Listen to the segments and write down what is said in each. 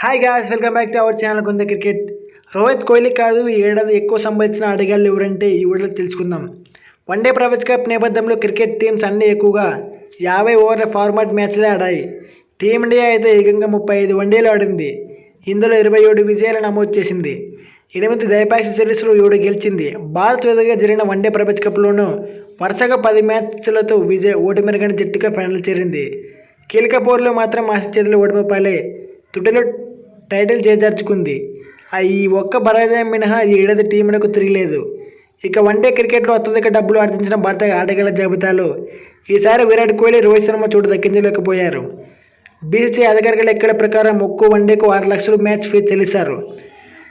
Hi guys welcome back to our channel కొంత cricket Rohit Kohli కాదు ఈ ఏడాది ఎక్కువ సంపాదించిన ఆటగాళ్ళు ఎవరంటే ఈ ఊళ్ళో తెలుసుకుందాం. వన్డే ప్రపంచ కప్ నేపథ్యంలో క్రికెట్ టీమ్స్ అన్నీ ఎక్కువగా యాభై ఓవర్ల ఫార్మాట్ మ్యాచ్లే ఆడాయి. టీమిండియా అయితే ఏకంగా ముప్పై ఐదు వన్డేలు ఆడింది. ఇందులో ఇరవై ఏడు విజయాలు నమోదు చేసింది. ఎనిమిది ద్వైపాక్షిక సిరీస్లో ఏడు గెలిచింది. భారత్ వేదికగా జరిగిన వన్డే ప్రపంచ కప్లోనూ వరుసగా పది మ్యాచ్లతో విజయ ఓటమిరగని జట్టుగా ఫైనల్ చేరింది. కీలక పోరులో మాత్రం ఆశ చేతులు ఓడిపోపాలే తుడిలో టైటిల్ చేజార్చుకుంది. ఈ ఒక్క పరాజయం మినహా ఈ ఏడాది టీమునకు తిరగలేదు. ఇక వన్డే క్రికెట్లో అత్యధిక డబ్బులు ఆర్జించిన భారత ఆటగాళ్ళ జాబితాలో ఈసారి విరాట్ కోహ్లీ రోహిత్ శర్మ చోటు దక్కించలేకపోయారు. బీసీసీ అధికారిక లెక్కల ప్రకారం ఒక్కో వన్డేకు ఆరు లక్షలు మ్యాచ్ ఫీజు చెల్లిస్తారు.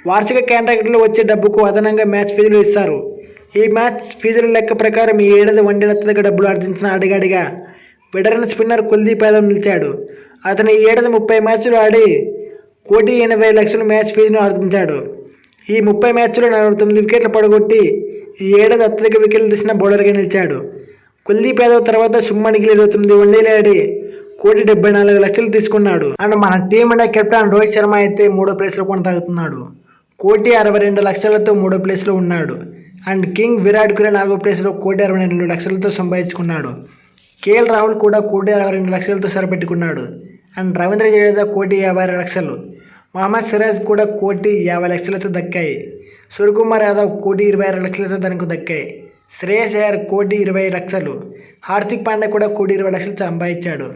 వార్షిక కాంట్రాక్టులో వచ్చే డబ్బుకు అదనంగా మ్యాచ్ ఫీజులు ఇస్తారు. ఈ మ్యాచ్ ఫీజుల లెక్క ప్రకారం ఈ ఏడాది వన్డేల అత్యధిక డబ్బులు ఆర్జించిన ఆటగాడిగా వెటరన్ స్పిన్నర్ కుల్దీప్ యాదవ్ నిలిచాడు. అతను ఈ ఏడాది ముప్పై మ్యాచ్లు ఆడి కోటి ఎనభై లక్షల మ్యాచ్ ఫీజును ఆర్జించాడు ఈ ముప్పై మ్యాచ్లో నలభై తొమ్మిది వికెట్లు పడగొట్టి ఈ ఏడాది అత్యధిక వికెట్లు తీసిన బౌలర్గా నిలిచాడు. కుల్దీప్ యాదవ్ తర్వాత సుమ్మన్ గిల్ ఇరవై తొమ్మిది వన్డేలు ఆడి కోటి డెబ్బై నాలుగు లక్షలు తీసుకున్నాడు. అండ్ మన team and captain Rohit Sharma అయితే మూడో ప్లేస్లో కొనసాగుతున్నాడు. కోటి అరవై రెండు లక్షలతో మూడో ప్లేస్లో ఉన్నాడు. అండ్ కింగ్ విరాట్ కోహ్లీ నాలుగో ప్లేస్లో కోటి అరవై రెండు లక్షలతో సంపాదించుకున్నాడు. కేఎల్ రాహుల్ కూడా కోటి అరవై రెండు లక్షలతో సరిపెట్టుకున్నాడు. అండ్ రవీంద్ర జడేజా కోటి యాభై ఆరు లక్షలు. మహమ్మద్ సిరాజ్ కూడా కోటి యాభై లక్షలతో దక్కాయి. సూర్యకుమార్ యాదవ్ కోటి ఇరవై ఆరు లక్షలతో తనకు దక్కాయి. శ్రేయస్ అయ్యర్ కోటి ఇరవై లక్షలు. హార్దిక్ పాండ్యా కూడా కోటి ఇరవై లక్షలు సంపాదించాడు.